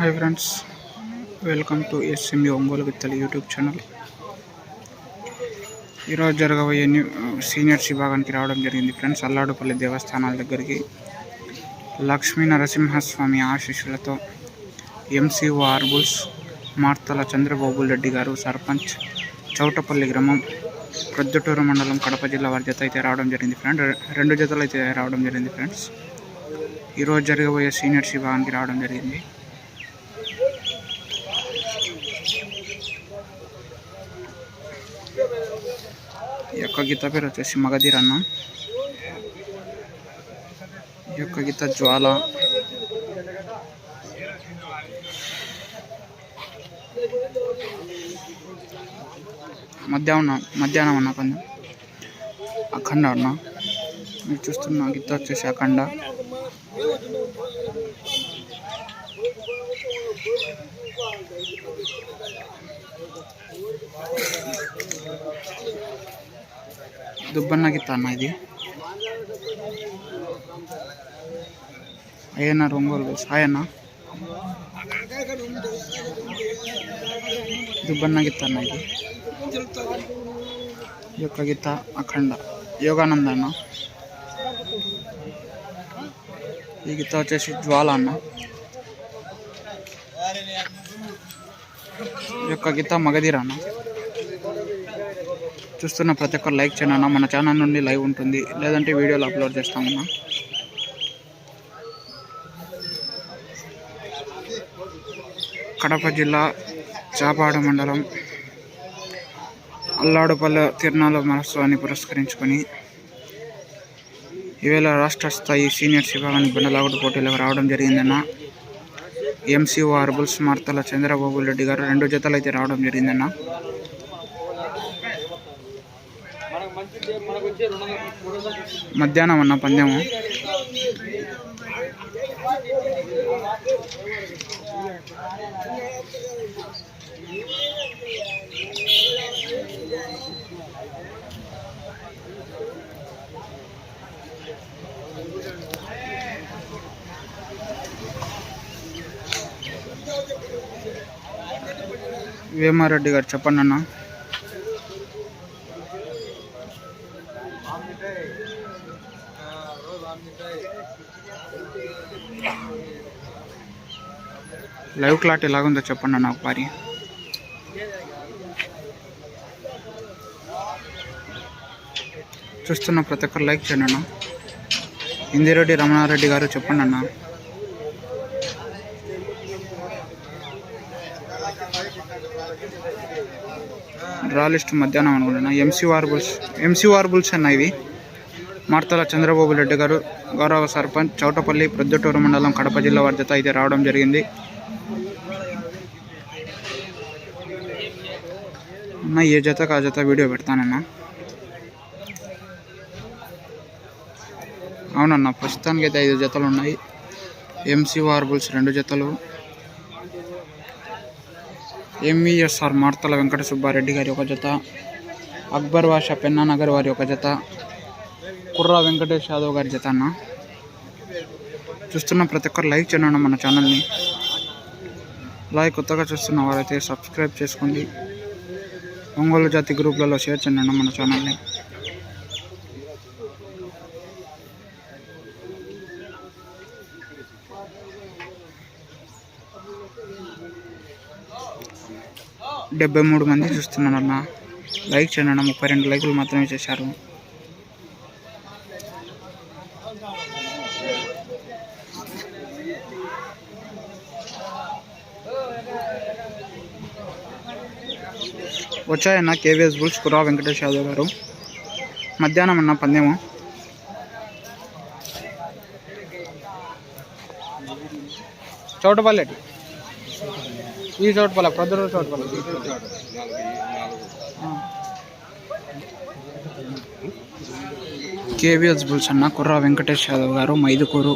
Hi friends welcome to SME Ongole విత్తలు YouTube channel ఈరోజు జరగబోయే new seniors విభాగానికి రావడం జరిగింది ఫ్రెండ్స్ అల్లాడుపల్లి దేవస్థానాల దగ్గరికి లక్ష్మీ నరసింహస్వామి ఆశీస్సులతో ఎంసీఓ ఆర్బుల్స్ మార్తల చంద్రబాబు రెడ్డి గారు సర్పంచ్ చౌటపల్లి గ్రామం ప్రొద్దుటూరు మండలం కడప జిల్లా వారి జత అయితే రావడం జరిగింది ఫ్రెండ్ రెండు జతలు అయితే రావడం జరిగింది ఫ్రెండ్స్ ఈరోజు జరగబోయే సీనియర్స్ విభాగానికి రావడం జరిగింది. ఈ యొక్క గీత పేరు వచ్చేసి మగధీర్ అన్న ఈ యొక్క గీత జ్వాల మధ్యాహ్నం మధ్యాహ్నం అన్న కొంచెం అఖండ అన్న మీరు చూస్తున్న గీత వచ్చేసి అఖండ దుబ్బన్న గీత అన్న ఇది అయ్యన్న రొంగోలు హాయ్ అన్న దుబ్బన్న గీత అన్న ఇది ఈ యొక్క గీత అఖండ యోగానంద అన్న ఈ గీత వచ్చేసి జ్వాల అన్న ఈ యొక్క గీత మగధీర అన్న చూస్తున్న ప్రతి ఒక్కరు లైక్ చేయండి అన్న మన ఛానల్ నుండి లైవ్ ఉంటుంది. లేదంటే వీడియోలు అప్లోడ్ చేస్తామన్నా. కడప జిల్లా చాపాడ మండలం అల్లాడుపల్లె తిరునాళ్ళ మహోత్సవాన్ని పురస్కరించుకొని ఈవేళ రాష్ట్ర స్థాయి సీనియర్స్ విభాగానికి బండలాగుడు పోటీలకు రావడం జరిగిందన్న ఎంసీఓ ఆర్బుల్స్ మార్తల చంద్రబాబు రెడ్డి గారు రెండు జతలు అయితే రావడం జరిగిందన్న. మధ్యాహ్నం అన్న పందెము. వేమారెడ్డి గారు చెప్పండి అన్న లైవ్ క్లాట్ ఎలాగుందో చెప్పండి అన్న ఒకసారి. చూస్తున్న ప్రతి ఒక్కరు లైక్ చేయండి అన్న. ఇందిరెడ్డి రమణారెడ్డి గారు చెప్పండి అన్న. డ్రా లిస్ట్ మధ్యాహ్నం అనుకుంటున్నా. ఎంసీ వార్బుల్స్ ఎంసీ వార్బుల్స్ అన్న ఇవి. మార్తల చంద్రబాబు రెడ్డి గారు గౌరవ సర్పంచ్ చౌటపల్లి ప్రొద్దుటూరు మండలం కడప జిల్లా వారి జత అయితే రావడం జరిగింది. అన్న ఏ జతకు ఆ జత వీడియో పెడతానన్నా? అవునన్న ప్రస్తుతానికి అయితే ఐదు జతలు ఉన్నాయి. ఎంసీ వార్బుల్స్ రెండు జతలు. ఎంఈఎస్ఆర్ మార్తల వెంకట సుబ్బారెడ్డి గారి ఒక జత. అక్బర్ వాషా పెన్నానగర్ వారి ఒక జత. కుర్రా వెంకటేష్ యాదవ్ గారి జత అన్న. చూస్తున్న ప్రతి ఒక్కరు లైక్ చేయండి మన ఛానల్ని. అలాగే కొత్తగా చూస్తున్న వారైతే సబ్స్క్రైబ్ చేసుకోండి. ఒంగోలు జాతి గ్రూప్లలో షేర్ చేయండి మన ఛానల్ని. డెబ్బై మూడు మంది చూస్తున్నాను అన్న లైక్ చేయండి ముప్పై రెండు లైకులు మాత్రమే చేశారు. వచ్చాయన్న కేవీఎస్ బుల్స్ కురా వెంకటేష్ యాదవ్ గారు. మధ్యాహ్నం అన్న పందెము. చౌటపల్లెటి ఈ చౌటపల్ల ప్రొద్దురు చౌటపల్ల. కేవీఎస్ బుల్స్ అన్న కుర్రా వెంకటేష్ యాదవ్ గారు మైదుకూరు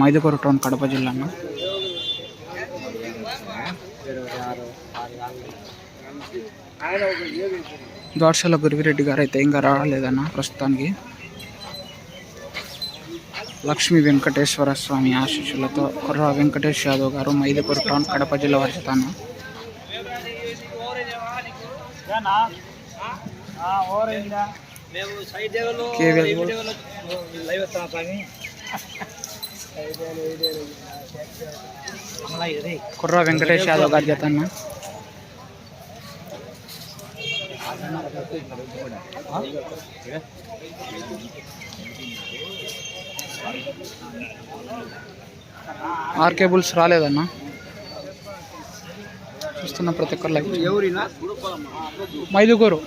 మైదుకూరు టౌన్ కడప జిల్లా అన్న. దోర్షల గురివిరెడ్డి గారు అయితే ఇంకా రాలేదన్న ప్రస్తుతానికి. లక్ష్మీ వెంకటేశ్వర స్వామి ఆశీస్సులతో కుర్ర వెంకటేష్ యాదవ్ గారు మైదపూర్ టౌన్ కడప జిల్లా వర్షతాను కుర్రా కుర్ర వెంకటేష్ యాదవ్ గారి జత ఆర్కే బుల్స్ రాలేదన్న. చూస్తున్న ప్రతి ఒక్కరు లైక్ మైదుగూరు.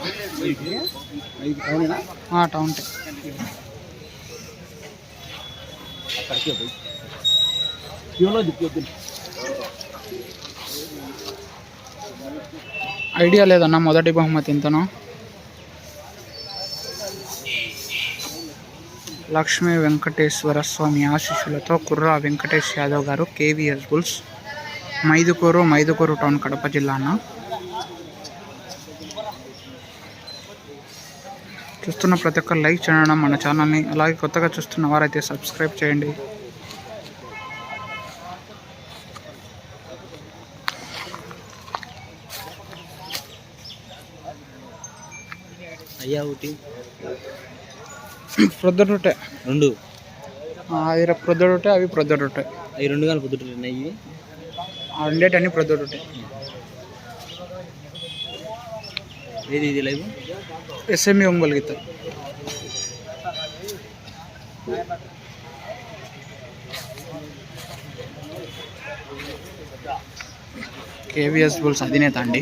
టౌన్ టే. అక్కడికే పోయి. ఐడియా లేదన్న మొదటి బహుమతి ఇంతనో. లక్ష్మీ వెంకటేశ్వర స్వామి ఆశీస్సులతో కుర్రా వెంకటేష్ యాదవ్ గారు KVS bulls Mydukur Mydukur town Kadapa జిల్లాన చూస్తున్న ప్రతి ఒక్కరు లైక్ చేయడం మన ఛానల్ని. అలాగే కొత్తగా చూస్తున్న వారైతే సబ్స్క్రైబ్ చేయండి. అయ్యా ఒకటి. ప్రొద్దుటే రెండు. అది ప్రొద్దుటే అవి ప్రొద్దుటే అవి రెండు కానీ పొద్దుట అయ్యి. ఆ రెండేటన్ని ప్రొద్దుటే ఏది ఇది లైవ్ ఎస్ఎంఈ ఒంగోలు గీత. కేవీఎస్ బుల్స్ అధినేత అండి.